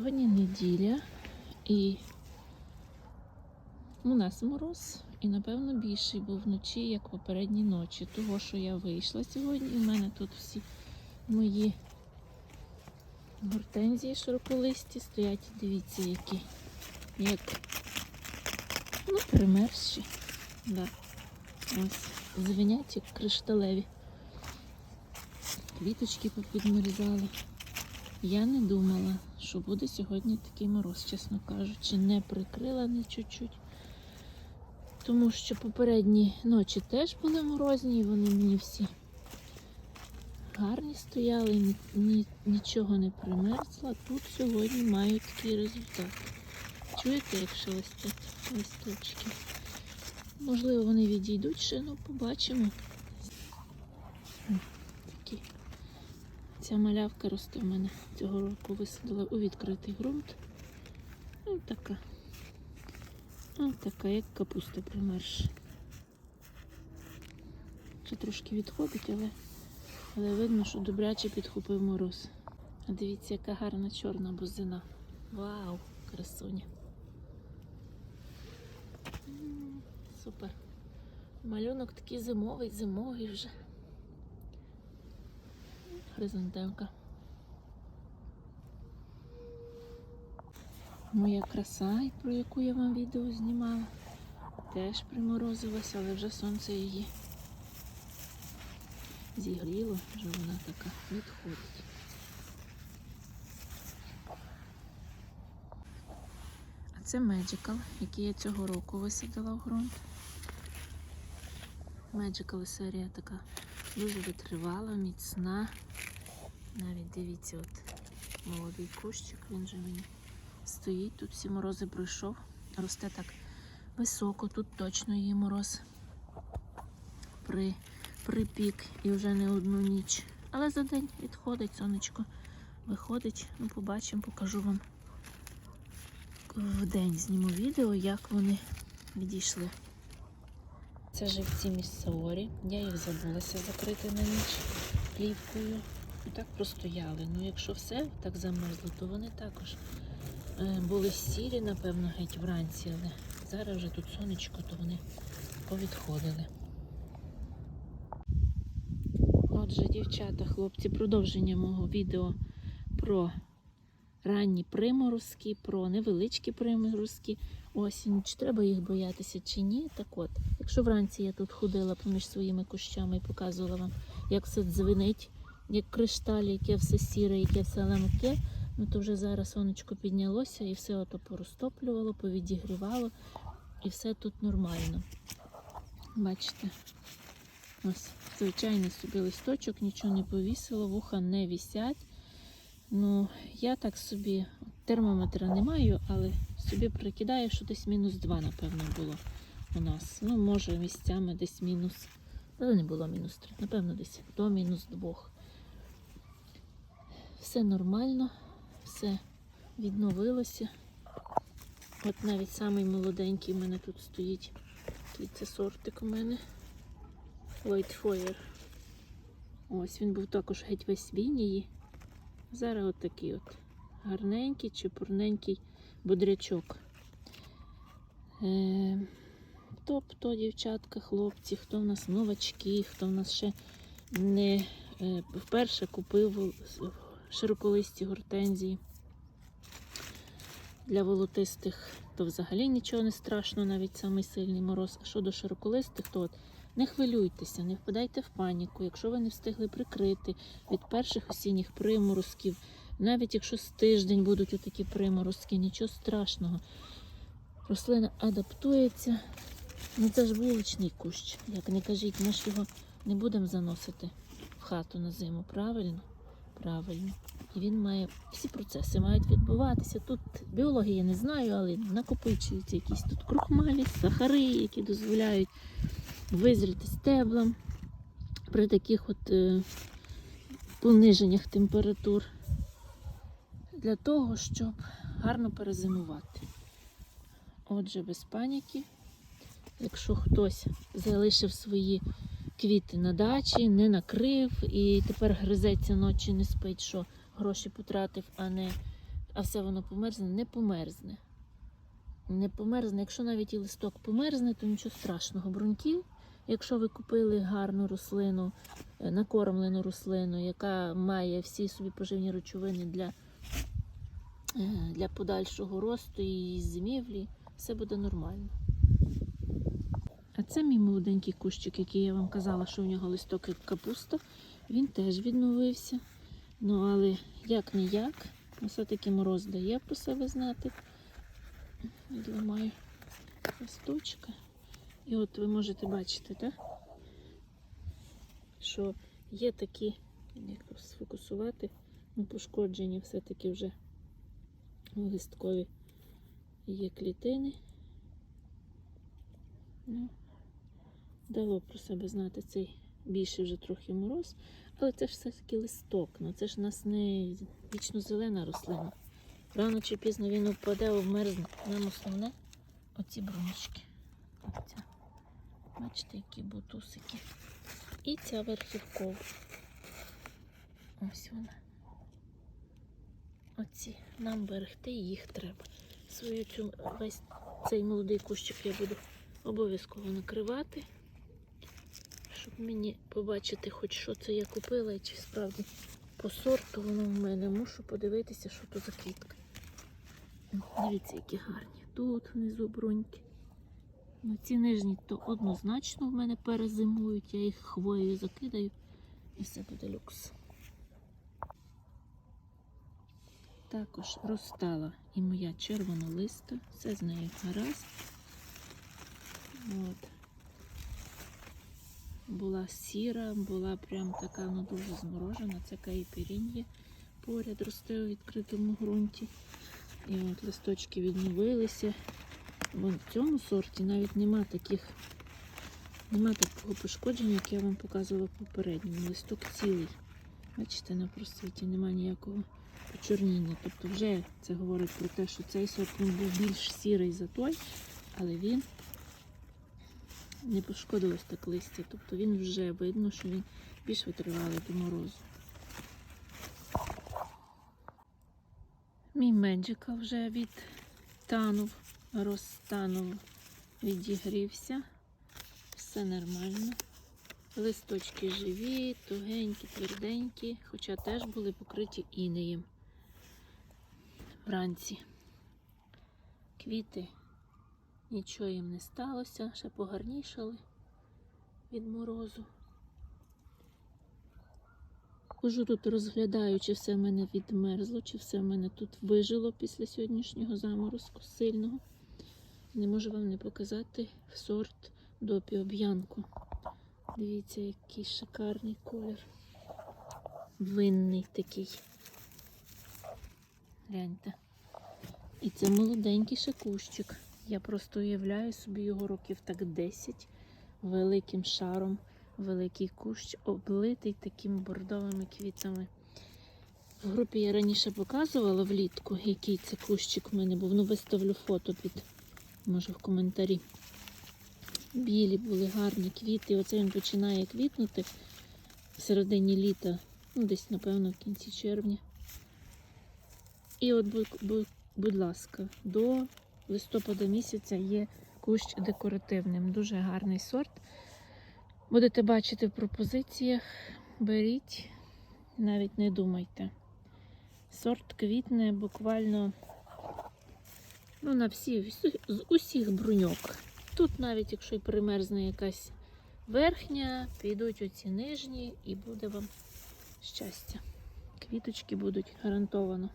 Сьогодні неділя і у нас мороз, і напевно більший був вночі, як попередні ночі. Того, що я вийшла сьогодні, в мене тут всі мої гортензії широколисті стоять. Дивіться, які як ну, примерзші. Да. Ось звенять як кришталеві. Квіточки попідмерзали. Я не думала, що буде сьогодні такий мороз, чесно кажучи, не прикрила ні чуть-чуть. Тому що попередні ночі теж були морозні, і вони мені всі гарні стояли, ні, ні, нічого не примерзла. Тут сьогодні маю такий результат. Чуєте, як шелестять листочки? Можливо, вони відійдуть ще, ну побачимо. Ця малявка росте в мене цього року висадила у відкритий ґрунт. Ось така. Ось така, як капуста примерша. Ще трошки відходить, але, але видно, що добряче підхопив мороз. А дивіться, яка гарна чорна бузина. Вау, красуня. Супер. Малюнок такий зимовий, зимовий вже. Хризантемка. Моя краса, про яку я вам відео знімала, теж приморозилася, але вже сонце її зігріло, вже вона така відходить. А це Magical, який я цього року висадила в ґрунт. Magical серія така дуже витривала, міцна. Навіть дивіться, от молодий кущик, він же мені стоїть. Тут всі морози пройшов. Росте так високо, тут точно її мороз при, припік і вже не одну ніч. Але за день відходить сонечко. Виходить, ну побачимо, покажу вам в день зніму відео, як вони відійшли. Це живці міссаорі. Я їх забулася закрити на ніч плівкою. Так простояли. Ну, якщо все так замерзло, то вони також е, були сірі, напевно, геть вранці, але зараз вже тут сонечко, то вони повідходили. Отже, дівчата, хлопці, продовження мого відео про ранні приморозки, про невеличкі приморозки осінь. Чи треба їх боятися, чи ні? Так от, якщо вранці я тут ходила поміж своїми кущами і показувала вам, як все дзвенить, як кришталь, яке все сіре, яке все ламке, ну то вже зараз сонечко піднялося і все ото порозтоплювало, повідігрівало, і все тут нормально. Бачите? Ось звичайний собі листочок, нічого не повісило, вуха не вісять. Ну, я так собі термометра не маю, але собі прикидаю, що десь мінус 2, напевно, було у нас. Ну, може, місцями десь мінус. Але не було мінус 3, напевно, десь до мінус 2. Все нормально, все відновилося. От навіть самий молоденький в мене тут стоїть. Це сортик у мене. White Fire. Ось він був також геть весь вінії. Зараз от такий от гарненький, чепурненький бодрячок. Е, тобто, дівчатка, хлопці, хто в нас новачки, хто в нас ще не е, вперше купив широколисті гортензії для волотистих, то взагалі нічого не страшно, навіть самий сильний мороз. А що до широколистих, то от не хвилюйтеся, не впадайте в паніку, якщо ви не встигли прикрити від перших осінніх приморозків, навіть якщо з тиждень будуть отакі приморозки, нічого страшного. Рослина адаптується. Ну це ж вуличний кущ. Як не кажіть, ми ж його не будемо заносити в хату на зиму. Правильно? Правильно. І він має, всі процеси мають відбуватися. Тут біології я не знаю, але накопичуються якісь тут крухмалі, сахари, які дозволяють визріти стеблам при таких от е, пониженнях температур для того, щоб гарно перезимувати. Отже, без паніки, якщо хтось залишив свої квіти на дачі, не накрив і тепер гризеться ночі, не спить, що гроші потратив, а не а все воно померзне, не померзне. Не померзне. Якщо навіть і листок померзне, то нічого страшного. Бруньки, якщо ви купили гарну рослину, е, накормлену рослину, яка має всі собі поживні речовини для, е, для подальшого росту і зимівлі, все буде нормально. Це мій молоденький кущик, який я вам казала, що в нього листок як капуста. Він теж відновився. Ну, але як не як, все-таки мороз дає про себе знати. Відламаю листочка. І от ви можете бачити, так? що є такі, як сфокусувати, ну, пошкодження все-таки вже листкові є клітини. Ну, дало про себе знати цей більший вже трохи мороз, але це ж все-таки листок. Ну це ж у нас не вічно зелена рослина. Рано чи пізно він впаде, обмерзне. Нам основне оці брунічки. Оця. Бачите, які бутусики. І ця верхівкова. Ось вона. Оці. Нам берегти їх треба. Свою цю весь цей молодий кущик я буду обов'язково накривати, мені побачити, хоч що це я купила, і чи справді по сорту воно в мене. Мушу подивитися, що то за квітка. Дивіться, які гарні. Тут внизу бруньки. Ну, ці нижні то однозначно в мене перезимують, я їх хвоєю закидаю і все буде люкс. Також розстала і моя червонолиста, все з нею гаразд. От. Була сіра, була прям така ну, дуже зморожена. Це каїпірін'є поряд росте у відкритому ґрунті. І от листочки відновилися. Вон в цьому сорті навіть нема таких, нема такого пошкодження, як я вам показувала попередньому. Листок цілий. Бачите, на просвіті нема ніякого почорніння. Тобто вже це говорить про те, що цей сорт він був більш сірий за той, але він не пошкодилось так листя. Тобто він вже видно, що він більш витривалий до морозу. Мій меджика вже відтанув, розтанув, відігрівся. Все нормально. Листочки живі, тугенькі, тверденькі, хоча теж були покриті інеєм вранці. Квіти нічого їм не сталося, ще погарнішали від морозу. Хожу тут розглядаю, чи все в мене відмерзло, чи все в мене тут вижило після сьогоднішнього заморозку сильного. Не можу вам не показати сорт допі об'янку. Дивіться, який шикарний колір. Винний такий. Гляньте. І це молоденький ще кущик. Я просто уявляю собі його років так 10 великим шаром. Великий кущ, облитий такими бордовими квітами. В групі я раніше показувала влітку, який це кущик в мене був. Ну, виставлю фото під, може, в коментарі. Білі були гарні квіти. Оце він починає квітнути в середині літа, ну, десь, напевно, в кінці червня. І от, будь, будь, ласка, до листопада місяця є кущ декоративним. Дуже гарний сорт. Будете бачити в пропозиціях, беріть, навіть не думайте. Сорт квітне буквально ну, на всі, з усіх бруньок. Тут навіть якщо й примерзне якась верхня, підуть оці нижні і буде вам щастя. Квіточки будуть гарантовано.